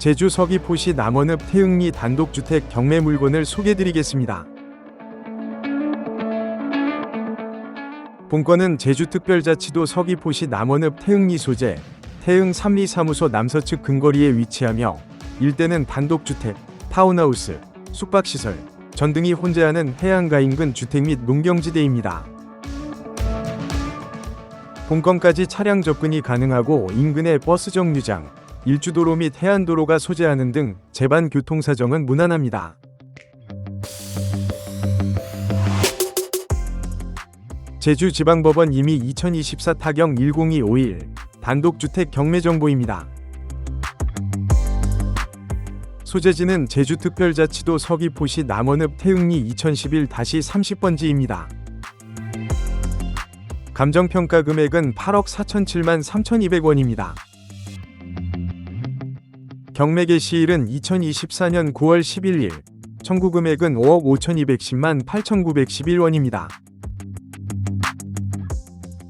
제주 서귀포시 남원읍 태흥리 단독주택 경매 물건을 소개드리겠습니다. 본건은 제주특별자치도 서귀포시 남원읍 태흥리 소재 태흥 삼리사무소 남서측 근거리에 위치하며 일대는 단독주택, 타운하우스, 숙박시설, 전 등이 혼재하는 해안가 인근 주택 및 농경지대입니다. 본건까지 차량 접근이 가능하고 인근에 버스 정류장, 일주도로 및 해안도로가 소재하는 등 제반 교통 사정은 무난합니다. 제주지방법원 이미 2024 타경 10251 단독주택 경매 정보입니다. 소재지는 제주특별자치도 서귀포시 남원읍 태흥리 2011-30번지입니다. 감정평가 금액은 8억 4,007만 3,200원입니다. 경매 개시일은 2024년 9월 11일, 청구 금액은 5억 5,210만 8,911원입니다.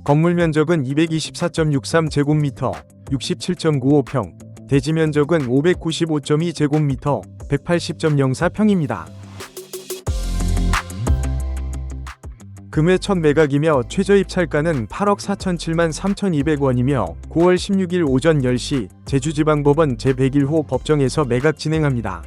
건물 면적은 224.63제곱미터, 67.95평, 대지 면적은 595.2제곱미터, 180.04평입니다. 금회 첫 매각이며 최저 입찰가는 8억 4,007만 3,200원이며 9월 16일 오전 10시 제주지방법원 제101호 법정에서 매각 진행합니다.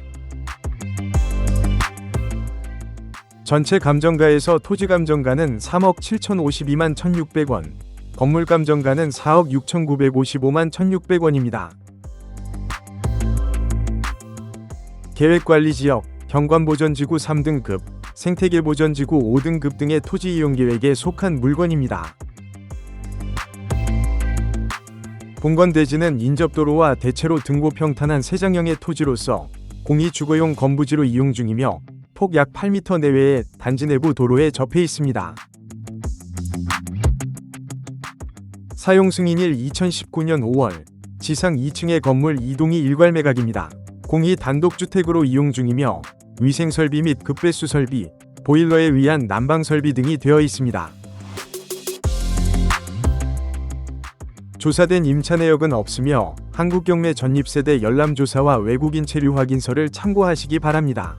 전체 감정가에서 토지 감정가는 3억 7,052만 1,600원, 건물 감정가는 4억 6,955만 1,600원입니다. 계획관리지역, 경관보전지구 3등급, 생태계보전지구 5등급 등의 토지 이용 계획에 속한 물건입니다. 본건 대지는 인접도로와 대체로 등고 평탄한 세장형의 토지로서 공이 주거용 건부지로 이용 중이며 폭 약 8m 내외의 단지 내부 도로에 접해 있습니다. 사용 승인일 2019년 5월 지상 2층의 건물 이동이 일괄 매각입니다. 공이 단독주택으로 이용 중이며 위생 설비 및 급배수 설비, 보일러에 의한 난방 설비 등이 되어 있습니다. 조사된 임차 내역은 없으며 한국경매 전입세대 열람조사와 외국인 체류 확인서를 참고하시기 바랍니다.